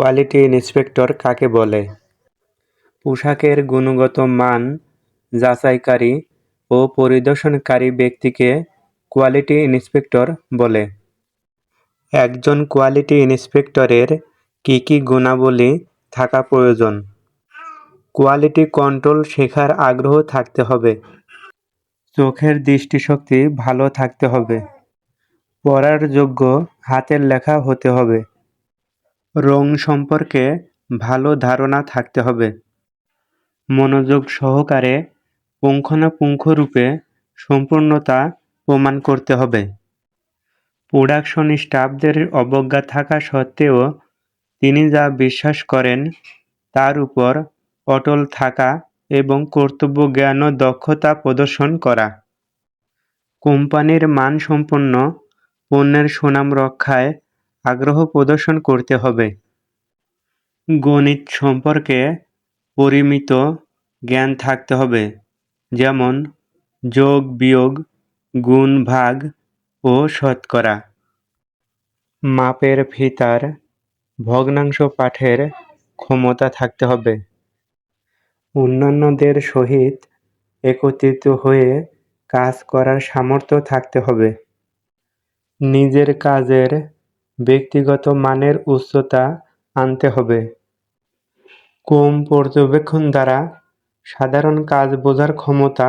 Quality inspector কাকে বলে? পোশাকের গুণগত মান, যাচাইকারী ও পরিদর্শনকারী ব্যক্তিকে কোয়ালিটি ইন্সপেক্টর বলে। একজন কোয়ালিটি ইন্সপেক্টরের কী কী গুণাবলী থাকা প্রয়োজন? কোয়ালিটি কন্ট্রোল শেখার আগ্রহ থাকতে হবে। চোখের দৃষ্টিশক্তি ভালো থাকতে হবে। পড়ার যোগ্য হাতের লেখা হতে হবে। রং সম্পর্কে ভালো ধারণা থাকতে হবে। মনোযোগ সহকারে পুঙ্খানুপুঙ্খরূপে সম্পূর্ণতা প্রমাণ করতে হবে। প্রোডাকশন স্টাফদের অবজ্ঞা থাকা সত্ত্বেও তিনি যা বিশ্বাস করেন তার উপর অটল থাকা এবং কর্তব্যজ্ঞান ও দক্ষতা প্রদর্শন করা। কোম্পানির মানসম্পন্ন পণ্যের সুনাম রক্ষায় আগ্রহ প্রদর্শন করতে হবে। গণিত সম্পর্কে পরিমিত জ্ঞান থাকতে হবে, যেমন যোগ, বিয়োগ, গুণ, ভাগ ও শতকরা। মাপের ফিতার ভগ্নাংশ পাঠের ক্ষমতা থাকতে হবে। অন্যান্যদের সহিত একত্রিত হয়ে কাজ করার সামর্থ্য থাকতে হবে। নিজের কাজের ব্যক্তিগত মানের উচ্চতা আনতে হবে। কম পর্যবেক্ষণ দ্বারা সাধারণ কাজ বোঝার ক্ষমতা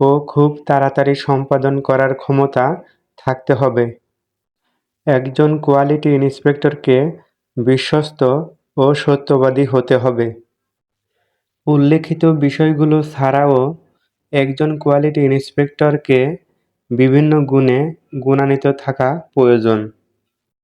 ও খুব তাড়াতাড়ি সম্পাদন করার ক্ষমতা থাকতে হবে। একজন কোয়ালিটি ইন্সপেক্টরকে বিশ্বস্ত ও সত্যবাদী হতে হবে। উল্লেখিত বিষয়গুলো ছাড়াও একজন কোয়ালিটি ইন্সপেক্টরকে বিভিন্ন গুণে গুণান্বিত থাকা প্রয়োজন।